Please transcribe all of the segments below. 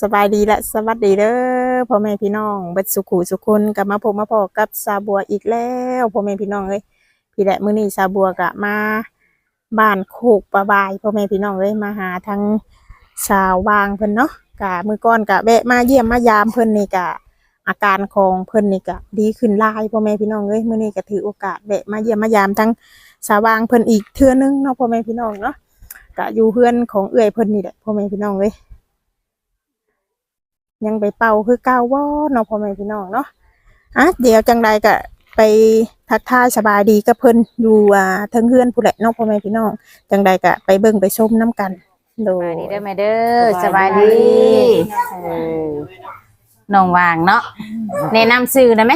สบายดีและสวัสดีเด้อพ่อแม่พี่น้องเบิดสุขุสุคนกลับมาพบมาพอกับซาบัวอีกแล้วพ่อแม่พี่น้องเอ้ยพี่แหละมื้อนี้ซาบัวกะมาบ้านโคกประบายพ่อแม่พี่น้องเอ้ยมาหาทั้งสาววางเพิ่นเนาะกะมือก่อนกะแวะมาเยี่ยมมายามเพิ่นนี่กะอาการของเพิ่นนี่กะดีขึ้นลายพ่อแม่พี่น้องเอ้ยมื้อนี้ก็ถือโอกาสแวะมาเยี่ยมมายามทั้งสาววางเพิ่นอีกเทื่อนึงเนาะพ่อแม่พี่น้องเนาะกะอยู่เพื่อนของเอื้อยเพิ่นนี่แหละพ่อแม่พี่น้องเอ้ย ยังไปเป่าคือเก่าว่เนาะพ่อแม่พี่น้องเนาะอะเดี๋ยวจังใดก็ไปทักทายสบายดีกับเพิ่นอยู่อ่าเทิงเฮือนผู้แหละเนาะพ่อแม่พี่น้องจังใดก็ไปเบิ่งไปชมน้กันโดสบายยดีเด้อแม่เด้อสสบาบายยดีดีเออน้องวางเนาะแนะนำชื่อได้ไหม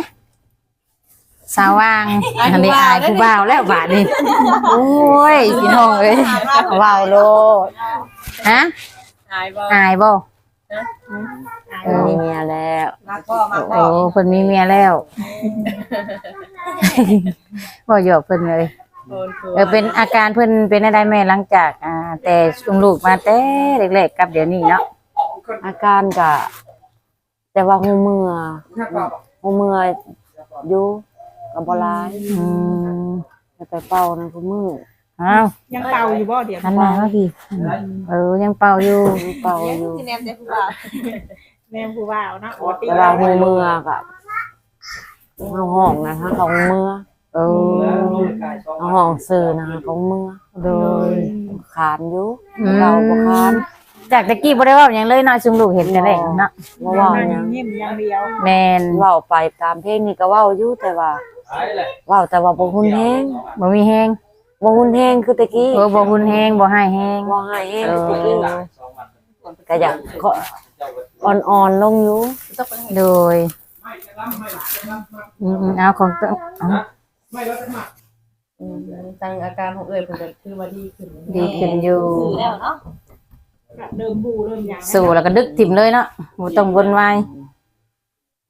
สาววางอันนี้อายผู้บ่าวแล้วบาดนี้โอ้ยพี่น้องเอ้ยว้าวโลดฮะหายบ่อายบ่ เออมีเมียแล้วมาพ่อมาโอ้พ่อเพิ่นมีเมียแล้วบ่หยอกเพิ่นเลยโอนคือเออเป็นอาการเพิ่นเป็นอะไรแม่หลังจาก อ่า แต่ชุมลูกมาแต่เล็กๆกับเดี๋ยวนี้เนาะอาการกะแต่ว่าหูเมื่อหูเมื่ออยู่กับบหลายอืมแต่ไปเป่าในะหูมือ อ้าวยังเป่าอยู่บ่เดี๋ยวหันมาเมื่อกี้เออยังเป่าอยู่หูเป่าอยู่ที่แนมได้ผู้บ่าวแม่ผู้บ่าวเนาะแต่ว่าหูเมื่อกะเอาห้องนะฮะเขาหูเมื่อเออเอาห้องซื้อนะเขาหูเมื่อโดยขานอยู่เราบ่ขานจากตะกี้บ่ได้เว้าหยังเลยเนาะชุมลูกเห็นแต่แรกเนาะบ่เว้าหยังยิ้มอย่างเดียวแม่นเว้าไปตามเพลงนี่ก็เว้าอยู่แต่ว่าเว้าแต่ว่าบ่หุนแฮงบ่มีแฮง บ่หุนแฮงคือตะกี้เออบ่หุนแฮงบ่ให้แฮงบ่ให้แฮงเอคือตะกี้อก็อยากก็อ่อนๆลงอยู่โดยอืมๆเอาของต้องเอาตั้งอาการของเอ่ยเพิ่นก็คือว่าดีขึ้นดีขึ้นอยู่สื่อแล้วเนาะเดิมบูเริ่มยังสู้แล้วก็ดึกถิ่มเลยเนาะบ่ต้องวนวาย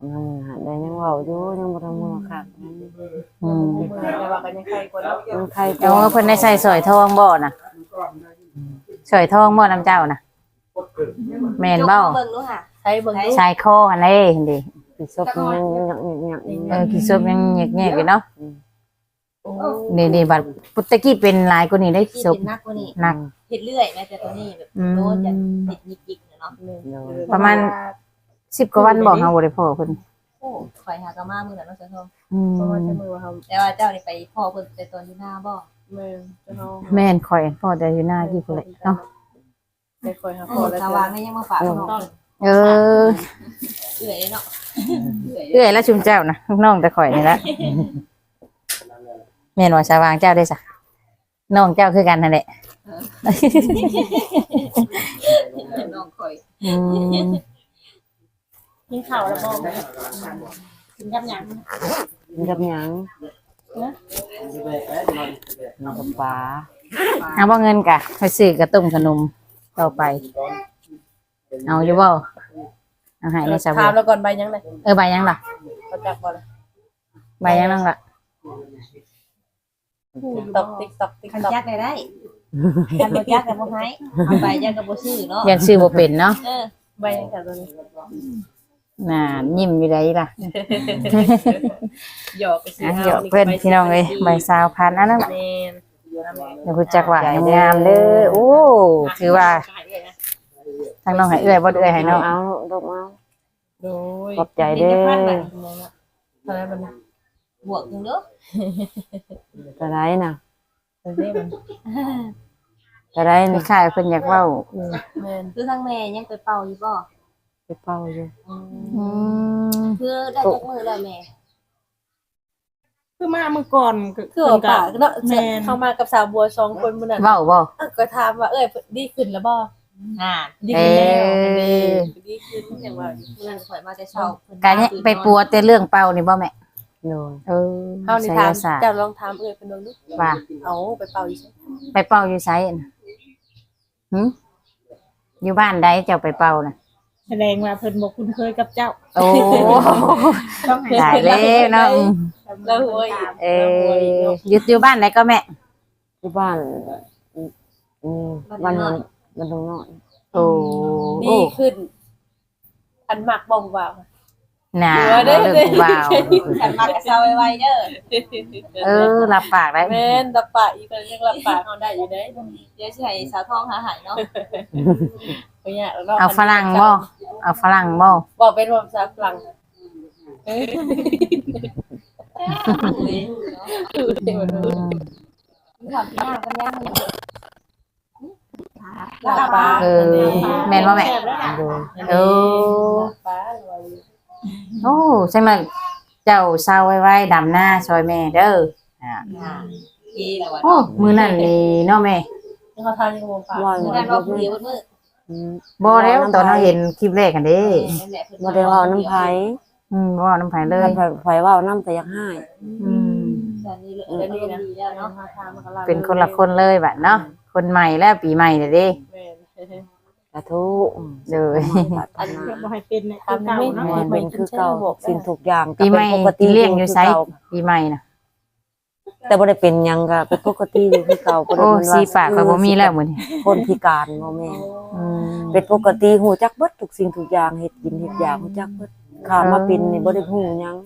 อืมแต่ยังเว้าอยู่ยังบ่ทำมือค่ะอืมเมื่อแต่ว่าก็ยังใครกว่าเนาะยังใครเอาเพิ่นได้ใส่สร้อยทองบ่น่ะสร้อยทองบ่น้ำเจ้าน่ะแม่นบ่ยกมาเบิ่งดูค่ะใช้เบิ่งดูชายคอหั่นเด้เห็นดิปิดซบยังยังยังยังเออขี้ซบยังแยกๆอยู่เนาะโอ้นี่นี่บัดพุทธกี้เป็นหลายกว่านี้ได้ที่ซบเป็นนักกว่านี้หนัก เฮ็ดเรื่อยแม้แต่ตัวนี้แบบอืม โดนจะติดยิกๆเนาะ ประมาณ 10กว่าวันบ่เฮาบ่ได้พอเพิ่นโอ้ข่อยหากะมามื้อนั้นเนาะเจ้าทองอืมเพราะว่าจะมือว่าเฮาแต่ว่าเจ้านี่ไปพ่อเพิ่นไปตอนอยู่หน้าบ่แม่นจะเฮาแม่นข่อยพอแต่อยู่หน้ากี่พุ่นเลยเนาะได้คอยหาโอ้พอแล้วถ้าวางนี่ยังมาฝากน้องเพิ่นเออเอื่อยเลยเนาะเอื่อยเอื้อยแล้วชุมเจ้านะน้องแต่ข่อยนี่ละแม่นว่าสาวางเจ้าได้ซะน้องเจ้าคือกันนั่นแหละน้องข่อย อืม กินข้าวแล้วบ่กินกับหยังกินกับหยังน้ำกับปลาเอาบ่เงินกะไปซื้อกระตุ้มขนมต่อไป เอาอยู่บ่เอาให้ในสาวถามแล้วก่อนใบยังไงเออใบยังล่ะประจักษ์บ่ล่ะใบยังนั่งล่ะตอกติ๊กตอกติ๊กคันตอกจักได้ได้คันบ่จักก็บ่ให้เอาไปจักก็บ่ซื้อเนาะยันชื่อบ่เป็นเนาะเออใบยังค่ะตัว นี้น่ายิ้มอยู่ไดล่ะ หยอกไปสิอะเดี๋ยวเพิ่นพี่น้องเอ้ยใบสาวพันอันนั้นแม่นเดี๋ยวคุณจักว่างามๆเด้อโอ้ถือว่าทางน้องให้เอื้อยบ่เอื้อยให้น้องเอาดอกเอาโดยขอบใจเด้อเท่าไหร่บัดนี้บวกจังเด้อจะไรน่ะเท่าไหร่บัดนี้จะไรคน่ะล้ายๆเพิ่นอยากเว้าแม่นคือทางแม่ยังไปเป่าอยู่บ่ ไปเป่าอยู่อืมคือได้จักมือแล้วแม่คือมาเมื่อก่อนก็คือว่าป่าเนาะแม่นเข้ามากับสาวบัวสองคนมื้อนั้นเว้าบ่เอ้าก็ถามว่าเอ้ยดีขึ้นแล้วบ่อ่าดีขึ้นแล้วเอ้ยดีขึ้นอย่างว่าเมื่อข่อยมาแต่เช้าเพิ่นการเนี่ยไปปัวแต่เรื่องเป่านี่บ่แม่โดยเออเฮานี่ไสถามยศาสตร์เจ้าลองถามเอ้ยเพิ่นดูว่าเอาไปเป่าอยู่ใช่ไปเป่าอยู่ไสน่ะหึอยู่บ้านใดเจ้าไปเป่าน่ะ แสดงว่าเพิ่นบ่คุ้นเคยกับเจ้าโอ้ ต้องให้ตายแล้วเนาะแล้วโอ้ยเอออยู่อยู่บ้านไหนก็แม่ ที่บ้านอืมวันนั้นวันตรงน้อยโอ้ดีขึ้น อันหมักบ่งบ่าว น่ะเออเด้เรื่องผู้บ่าว ฉันมากระเซาไวๆเด้อเออรับปากได้แม่นรับปากอีกคนยังรับปากเขาได้อยู่เด้เดี๋ยวสิให้สาวทองหาหายเนาะบ่ยากแล้วเอาฝรั่งบ่เอาฝรั่งบ่บอกเป็นภาษาฝรั่งเอออืมความที่ยากกันยากมันลาบปลาเออแม่นบ่แม่เออปลา โอ้ใช่ไหมเจ้าเศร้าไว้ๆดำหน้าซอยแม่เด้ออ่าดีแล้วว่ะโอ้มื้อนั้นนี่เนาะแม่เขาทานยังบ่ปลาว่ามื้อนั้นว่าผู้เดียวมื้ออืมบ่แล้วตอนเราเห็นคลิปแรกกันเด้นั่นแหละเพิ่นบ่ได้เว้าน้ำไผอืมบ่น้ำไผเลยน้ำไผไผเว้าน้ำแต่อยากให้อืมตอนนี้เรื่องนี้นะดีแล้วเนาะเขาทานมันก็ลาเป็นคนละคนเลยบัดเนาะคนใหม่แล้วปีใหม่เด้ อเด้แม่นกระทุอืมเลยอันบ่ให้เป็นในทำไม่แม่เป็นคือเก่าสิ่งทุกอย่างก็ปีใหเป็ม่นปกติเลี้ยงอยู่ไสคืเก่าปีใหม่น่ะแต่บ่ได้เป็นหยังก็เป็นปกติอยู่คือเก่าบ่ได้โอ้มันว่าสีปากก็บ่มีแล้วมื้อนี้คนพิการบ่แม่นอืมเป็นปกติฮู้จักเบิดทุกสิ่งทุกอย่างเฮ็ดกินเฮ็ดอยากฮู้จักเบิดข้ามาเป็นนี่บ่ได้ฮู้หยัง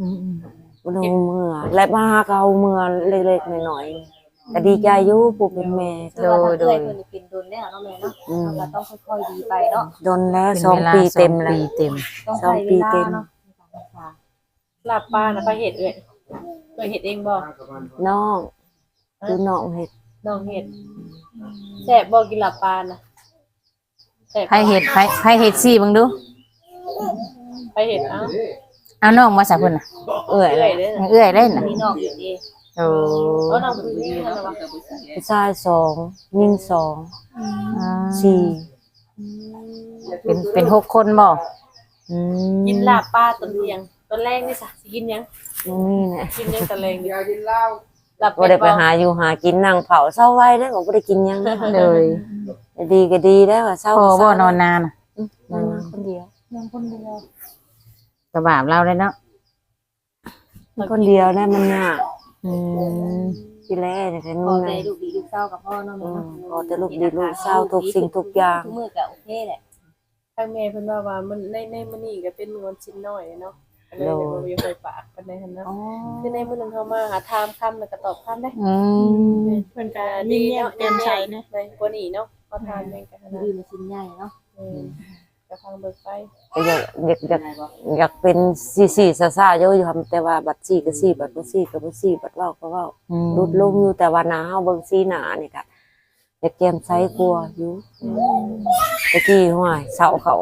อืมบ่ได้ฮู้เมื่อและมาหาก็เอาเมื่อเล็กๆน้อยๆ ก็ดีใจอยู่ผู้เป็นแม่โดยโดยเพิ่นเป็นดุลแล้วเนาะแม่เนาะอืม เราต้องค่อยๆดีไปเนาะโดนแล้วเป็นสองวลาปีเต็มสองแล้ว ปีเต็ม ต้องสองใช้ปีเวลาเต็มเนาะลาบปลานะไปเห็ดเอ้ยเคยเห็ดเองบ่น้องคือน้องเฮ็ดน้องเห็ดแซ่บบ่กินลาบปลานะแซ่บไผเฮ็ดไผไผเฮ็ดซี่เบิ่งดู ไปเห็ดเอ้าเอาน้องมาซะเพิ่นน่ะเอื้อยเอ้ยเด้อเอื้อยเล่นน่ะมีนอกอยู่ดี โอ้เออน้องคือนี่นั่นน่ะวะผู้ชายสองหญิงสองอ่าสี่เป็นเป็นหกคนบ่อืมกินลาบปลาตอนเที่ยงตอนแรกนี่ซะสิกินหยังนี่แหละกินหยังตอนแรงนี่กินเหล้าลาบบ่ได้ไปหาอยู่หากินนั่งเผาเศร้าไว้ได้อบ่ได้กินหยังนะเลย ดีก็ดีได้อว่าเศร้าพอก็เศบ่ร้านอนนานน่ะนอนมาคนเดียวกระบาบเราเลยเนาะ คนเดียวได้มันยาก อืมที่แรกเนี่ยแค่พนู้อนใจนะลูกดีลูกเศร้ากับพ่อเนาะอืแม่มเนาะพอแต่ลูกดีลูกเศร้าทุกสิ่งทุกอย่างทุกมื้อก็โอเคแหละทางแม่เพิ่นว่าว่ามันในในมื้อนี้ก็เป็นมื้อวันชิ้นน้อยเนาะก็เลยเดี๋ยวบ่มีไฟปากปานใดหั่นเนาะคือในมื้อนึงเขามาหาถามคำแล้วก็ตอบคำได้อืมเพิ่นก็ยิ้มแย้มแจ่มใสนะในกว่านี้เนาะก็ทานแม่งกันมื้อนะอื่นมันชิ้นใหญ่เนาะอืม จะฟังเบิกไฟก็อยากอยากอยากอยากเป็นสี่สี่ซาซาๆเยอะอยู่ครับแต่ว่าบัตรสี่ก็สี่บัตรบ่สี่ก็บ่สี่บัตรเว้าก็เว้าอืมลดลงอยู่แต่ว่าหน้าเฮาเบิ่งสีหน้านี่ก็อยากแก้มใสกลัวาอยู่ตะกี้ห้วยเสาเขา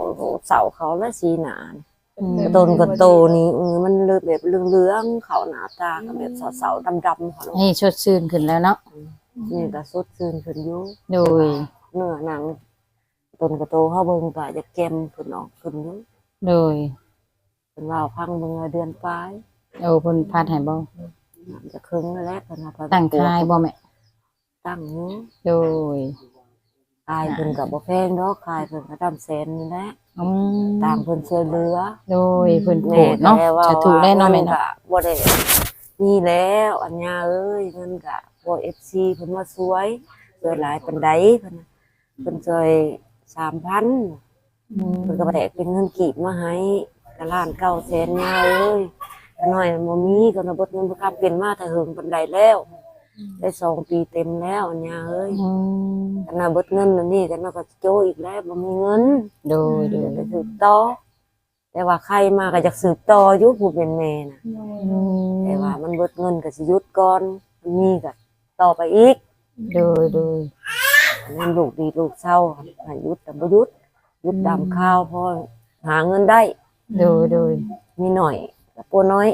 เสาเขาแล้วสีหน้านี่อืมต้นก็โตนี่เออมันเลือแบบเหลืองๆเขาหน้าตาก็แบบเสาๆดำๆเขาเนาะให้ชดชื่นขึ้นแล้วเนาะนี่ก็สดชื่นขึ้นอยู่โดยเนื้อหนัง ต้นก็โตเฮาเบิ่งก็อยากแก้มขึ้นออกขึ้นอยู่โดยเพิ่นว่าพังเบิ่งว่าเดือนปลายโอ้เพิ่นพาดให้บ่จะครึ่งแล้วแหละเพิ่นว่าเพิ่นตั้งคายบ่แม่ตั้งอยู่โดยคายเพิ่นก็บ่แพงดอกคายเพิ่นก็ตามแสนนี่แหละอืมตามเพิ่นช่วยเหลือโดยเพิ่นโกรธเนาะแม่ก็จะถูกแน่นอนแม่เนาะก็บ่ได้มีแล้วอัญญาเอ้ยเงินก็พวก FC เพิ่นมาช่วยช่วยหลายปานใดเพิ่นน่ะเพิ่นช่วย 3,000อืมเพิ่นก็บ่ได้เป็นเงินกีบมาให้ก็ล้านเก้าแสนญาเอ้ยก็น้อยบ่มีก็ระบบเงินบ่คับเป็นมาแต่เฮิงปานใดแล้ว ได้สองปีเต็มแล้วอัญญาเอ้ยอืมขนาดเบิดเงินอันนี้กันก็โจอีกแล้วบ่มีเงินโดยโดเดี๋ยยวไปสืบต่อแต่ว่าใครมาก็อยากสืบต่ออยู่ผู้เป็นแม่น่ะอืมแต่ว่ามันเบิดเงินก็สิหยุดก่อนมันมีก็ต่อไปอีกโดยโดย มันลูกดีลูกเศร้าให้หยุดแต่บ่หยุดหยุดดำข้าวพอหาเงินได้โดยโดยมีหน่อยกับปัวน้อย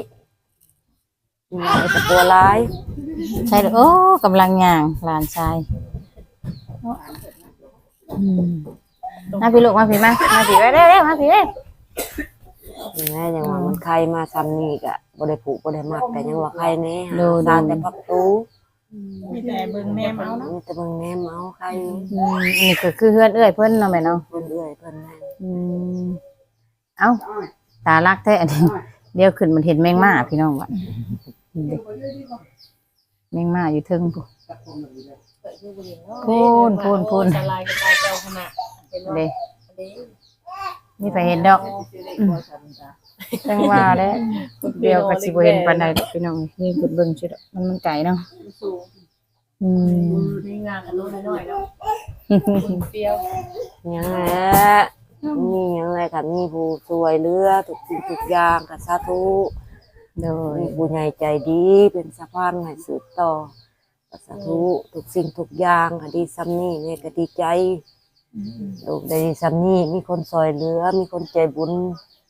มีหน่อยกับปัวร้ายใช่เลยโอ้กำลังย่างหลานชายอืมมาพี่ลูกมาพี่มามาพี่เร็วเร็วมาพี่เร็วอย่างนี้ยังว่ามันใครมาซ้ำนี่ก็บ่ได้ผูกบ่ได้มักแต่ยังว่าใครแน่หาดูดูซาแต่พักตู มีแต่เบิ่งแม่เอาเนาะมีแต่เบิ่งแนมเอาใครอืมนี่ก็คือเพื่อนเอื้อยเพิ่นเนาะแม่เนาะเพิ่นเอื้อยเพิ่นนั่นอืมเอ้าตาลักแท้อันนี้เดี๋ยวขึ้นมันเห็นแมงม่าพี่น้องว่ะนี่เด้แมงม่าอยู่เทึงพุ่นพูนพูนพูนสลายกับตายเจ้าขนาดเห็นว่าเด้เด้นี่ไปเห็นดอก จังว่าแล้วเดียวก็สิบ่เห็นปานใดดอกพี่น้องนี่เพิ่นเบิ่งสิดอกมันมันไกลเนาะสูงอืมในงานกันนู้นน้อยๆเนาะเปรี้ยวยังไงมียังไงกับมีผู้ช่วยเหลือทุกสิ่งทุกอย่างกับสาธุโดยมีผู้ใหญ่ใจดีเป็นสะพานให้สืบต่อก็สาธุทุกสิ่งทุกอย่างก็ดีซ้ำนี่แม่ก็ดีใจลูกได้ดีซ้ำนี่มีคนช่วยเหลือ มีคนใจบุญ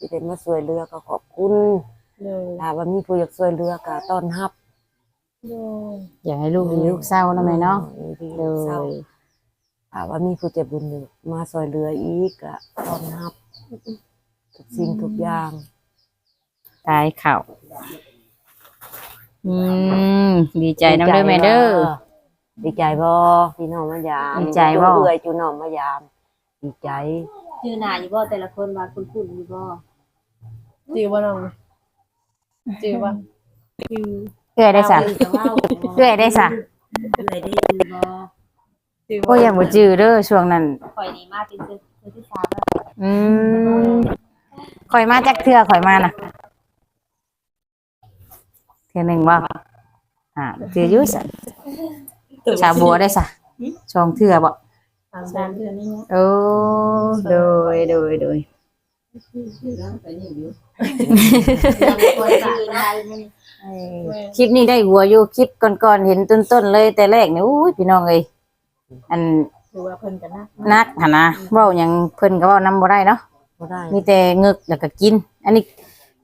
ที่ได้มาช่วยเหลือก็ขอบคุณเลยถ้าว่ามีผู้อยากช่วยเหลือก็ต้อนรับเลยอยากให้ลูกมีลูกเศร้าเนาะแม่เนาะดีโดเศร้ายถ้าว่ามีผู้ใจบุญอยู่มาช่วยเหลืออีกก็ต้อนรับทุกสิ่งทุกอย่าง ตายเข่าอืมดีใจนำเด้อแม่เด้อ ดีใจบ่พี่น้องมายามดีใจบ่เอื้อยจูน้องมายาม ดีใจ ชื่อหน้าอยู่บ่แต่ละคนว่าคุ้นๆอยู่บ่ จือว่าน้องจือว่าจือเอื้อยได้ซะเพิ่นก็เว้าเอื้อยได้ซะเอื้อยได้ยินบ่จือโอ้ยยังบ่จื้อเด้อช่วงนั้นข่อยนี่มาเป็นเทื่อเทื่อที่สามแล้วอืมข่อยมาจากเทื่อข่อยมาน่ะเทื่อหนึงบ่อ่าจื้ออยู่ซะชาวบัวได้ซะช่องเทื่อบ่สามสามเดือนนี้โอ้โดยโดยโดย ข่อยชื่อหน้าอยู่นี่คลิปนี้ได้หัวอยู่คลิปก่อนๆเห็นต้นๆเลยแต่แรกนี่อุ้ยพี่น้องเอ้ยอันถือว่าเพิ่นกันนะนักหั่นนะเว้าหยังเพิ่นก็เว้านำบ่ได้เนาะบ่ได้มีแต่เงึกแล้วก็กิน อันนี้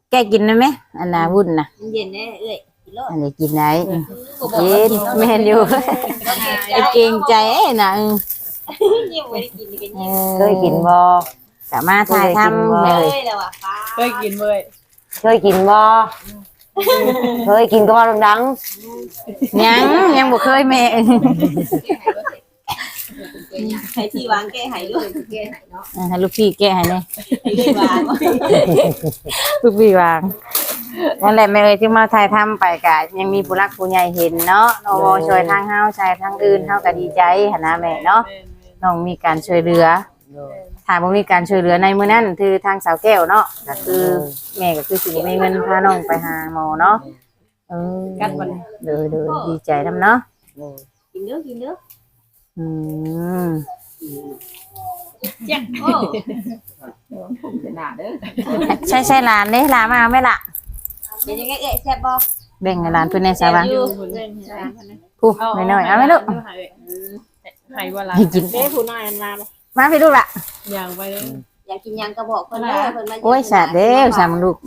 แกกินได้ไหมอันน่ะวุ่นน่ะมันเย็นแน่เอ้ยกินโลดอันนี้กินได้กูบอกกิว่านกินแม่นอยู่ไอ้เกรงใจเอ้ยน่ะเออยิ้มบ่ได้กินนี่ ก็เอยิ้มอเคยกินบ่สามารถถ่ายทำเลยเอ้ยแล้วอะฟ้าเคยกินเว้ยเคยกินบ่เคยกินก็ว่าดังยังยังบ่เคยแม่ให้ที่วางแก้ให้ด้วยแก้ให้เนาะอ่าให้ลูกพี่แกะให้แน่ให้เลยวางลูกพี่วางนั่นแหละแม่เอ้ยที่มาถ่ายทำไปกะยังมีผู้รักผู้ใหญ่เห็นเนาะนวช่วยทางเฮาชายทางอื่นเฮาก็ดีใจหั่นนะแม่เนาะแม่นน้องมีการช่วยเหลือ ถ้าบ่มีการช่วยเหลือในมื้อนั้นคือทางสาวแก้วเนาะก็คือแม่ก็คือสิบ่มีเงินพาน้องไปหาหมอเนาะเออกันวันเด้อเด้อดีใจนํเนาะกินเด้อกินเด้ออืมโอ้ใช่ใช่หลานเด้หลานมาเอาไหม่ล่ะเป็นยังไงเอ้ยแซ่บบ่แบ่งให้หลานเพิ่นในซะว่าอยู่ผู้น้อยๆเอาไหมลูกหายว่าละให้กินเด้ผู้น้อยอันมาเลย มาพี่ลูกล่ะอย่างไปเลยอยากกินหยังก็บอกเพิ่นเด้อเพิ่นมาโอ้ยสาดเด้วสามลูก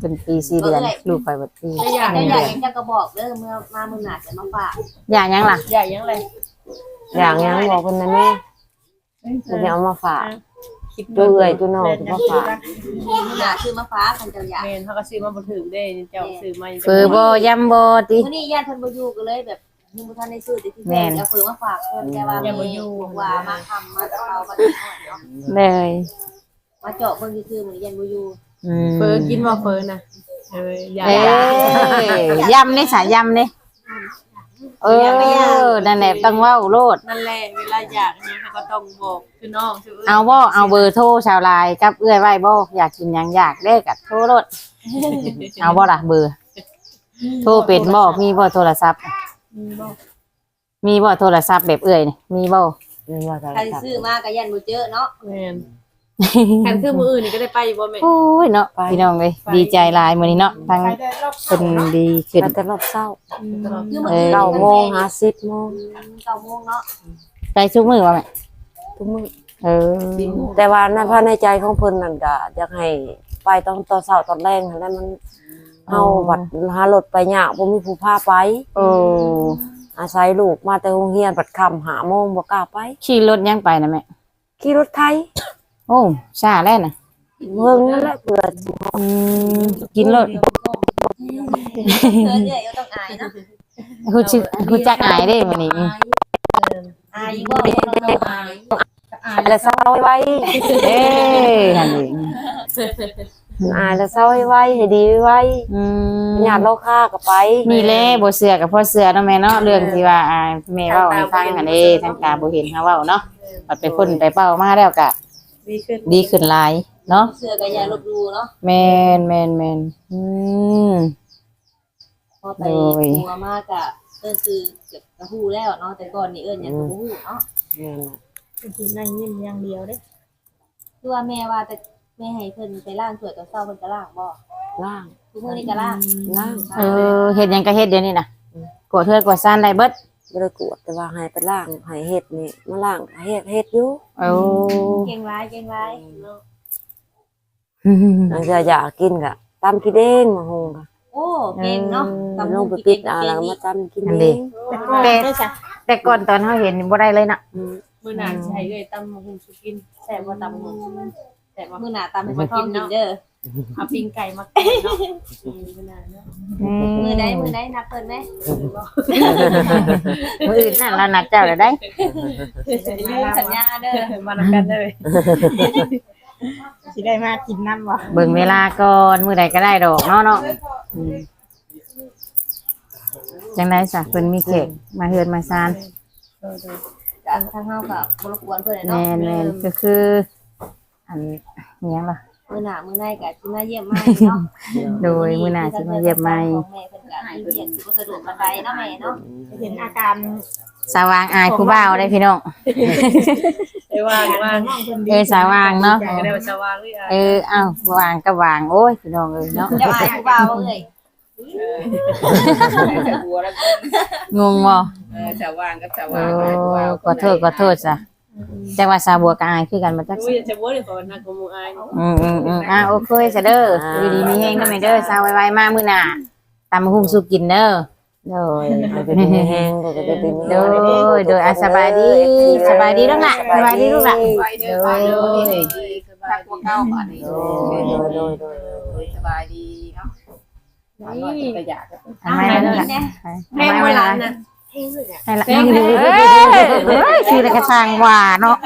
เป็นปีสี่เดือนลูกไปบัดปีไม่อยากหนึ่งอยาเดืกอนหยังก็บอกเด้อเมื่อมามื้อหน้าจะมาฝากอย่างยังล่ะ อยากยังเลยอย่างยังบอกเพิ่นนะแม่เพิ่นจะเอามาฝากคิดจูเอื้อยจูน้องจูบ่ฝากมื้อหน้าคือมาฝากเพิ่นเจ้าอยากแม่นเขาก็ซื้อมาบ่ถึงเด้เจ้าซื้อมาเฟอร์บอยำบอติมื้อนี้ญาติเพิ่นบ่อยู่ก็เลยแบบ ยังบ่ทันได้ซื้อแต่ที่แม่แม่น เอาเพิ่นมาฝากเพิ่นแต่ว่ายังบ่อยู่ว่ามาทำมาตะเปามาตะเนาะเลยมาเจาะเบิ่งซื่อๆมื้อนี้ยังบ่อยู่อืมเฟอกินว่าเฟอนะเอออยากเอ้ยยำนี่สายยำนี่เออนั่นแหละต้องเว้าโลด นั่นแหละเวลาอยากเนี่ยเขาก็ต้องบอกคือน้องชื่อเอาบ่เอาเบอร์โทรชาวไลน์กับเอื้อยไว้บ่อยากกินหยังอยากได้กับโทรโลดเอาบ่ล่ะเบอร์ โทรเป็นบ่มีบ่โทรศัพท์ มีบ่โทรศัพท์แบบเอื้อยนี่มีบ่นี่ว่าจะใครซื้อมาก็ยันบ่เจอเนาะแม่นแข่งเครื่องมืออื่นนี่ก็ได้ไปอยู่บ่แม่โอ้ยเนาะพี่น้องเอ้ยดีใจหลายมื้อนี้เนาะทั้งไปได้รอบเพิ่นดีขึ้นไปแต่รอบเช้าคือมื้อเออนี้เก้าโมงหาสิบโมงเก้าโมงเนาะไปทุกมื้อว่าแม่ทุกมื้อเออแต่ว่าในภายในใจของเพิ่นนั่นก็อยากให้ไปตอนตอนเช้าตอนแรงนั่นแหละมัน เฮาบัดหารถไปยากบ่มีผู้พาไปโอ้อาศัยลูกมาแต่โรงเรียนบัดค่ำหาโมงบ่กล้าไป ขี่รถยังไปนะแม่ขี่รถไทยโอ้ช้าแล้วน่ะเบิ่งนั่นแหละเพื่อสิอืมกินรถเธอเอ้ยต้องอายเนาะฮู้ชื่อฮู้จักอายเด้มื้อนี้อายบ่เนาะอายอายแล้วเศร้าไว้เอ้ยหั่นนี่อายแล้วเศร้าไว้ให้ดีไว้อืมญาติเราฆ่าก็ไปนี่แหละบ่เชื่อกับพ่อเชื่อเนาะแม่เนาะเรื่องที่ว่าอ่าแม่เว้าให้ฟังหั่นเด้ทางตาบ่เห็นเฮาเว้าเนาะบัดไปพ่นไปเป้ามาแล้วก็ดีขึ้นดีขึ้นหลายเนาะเสื้อก็อย่าลบหลู่เนาะแมนแมนแมนอืมพอไปโอ้ยกลัวมากอะเอิ้นคือเก็บกระหู้แล้วเนาะแต่ก่อนนี่เอิ้นอย่างกระหู้เนาะแม่นน่ะกินนั่งยิ้มอย่างเดียวเด้คือว่าแม่ว่าแต่ แม่ให้เพิ่นไปล้างถ้วยตอนเช้าเพิ่นก็ล้างบ่ล่าง ทุกมื้อนี้ก็ล้างล่าง เออเฮ็ดหยังก็เฮ็ดเดี๋ยวนี้น่ะกวดเทือนกวดซ่านได้เบิดบ่ได้กวดแต่ว่าให้ไปล่างให้เฮ็ดนี่มาล่างเฮ็ดเฮ็ดอยู่โอ้เก่งร้ายเก่งร้ายเนาะบางเทื่ออยากกินก็ตำกินเองมาหุงก็โอ้เก่งเนาะลงไปปิดเอาแล้วก็มาตำกินเองแต่ก่อนได้จ้ะแต่ก่อนตอนเฮาเห็นนี่บ่ได้เลยน่ะอืม มื้อหน้าสิให้เอ้ยตำหุ่งสุกินแซ่บบ่ตำหุ่ง แซ่บบ่มื้อหน้าตามให้มากินเด้อเอาปิ้งไก่มากินเนาะอืมมื้อหน้าเนาะมื้อใดมื้อใดนัดเพิ่นไหมมื้ออื่นน่ะเรานัดเจ้าแล้วได้ลืมสัญญาเด้อมานำกันเลยสิได้มากินน้ำบ่เบิ่งเวลาก่อนมื้อใดก็ได้ดอกเนาะเนาะอืมจังได๋ซะเพิ่นมีเค้กมาเฮือนมาซานทางทางเฮาก็บ่รบกวนเพิ่นแมเนาะนแมนก็คือ อันเนี้ยล่ะ มื้อหน้ามื้อในก็สิมาเยี่ยมใหม่เนาะโดยมื้อหน้าสิมาเยี่ยมใหม่ ของแม่เพิ่นก็ให้เรียนสิบ่สะดวกปานใดเนาะแม่เนาะเห็นอาการสว่างอายผู้บ่าวได้พี่น้อง ไอ้ว่างว่างน้องคนดีเออสว่างเนาะ ก็ได้ว่าจะว่างหรืออะเออเอ้าววางก็วางโอ้ยพี่น้องเอ้ยเนาะจะอายผู้บ่าวบ่เอ้ยจะบัวแล้วงงบ่เออจะว่างกับจะโอ้ว่างขอโทษขอโทษจ้ะ จังว่าสาวบัวกับอายคือกันมาจักอุ้ยจะบัวเลยก่อนนะกูมูอายอืมอืมอืมอะโอเคซะเด้ออยู่ดีมีแฮงนำแม่เด้อสาวไวๆมามื้อหน้าตำหุ่งสุกินเด้อโดยมันจะเป็นแห้งก็จะเป็นโดยโดยอะสบายดีสบายดีลูกหล่ะสบายดีลูกหล่ะไปเด้อไปเด้อดีสบายดีเก้าบาทนี่โดยโดยโดยโดยสบายดีเนาะนี่ประหยัดทำไมล่ะลูกหล่ะแม่เวลานั้ นให้ละเอ้ยเอ้ยชื่ออะไรกระช่างว่าเนาะ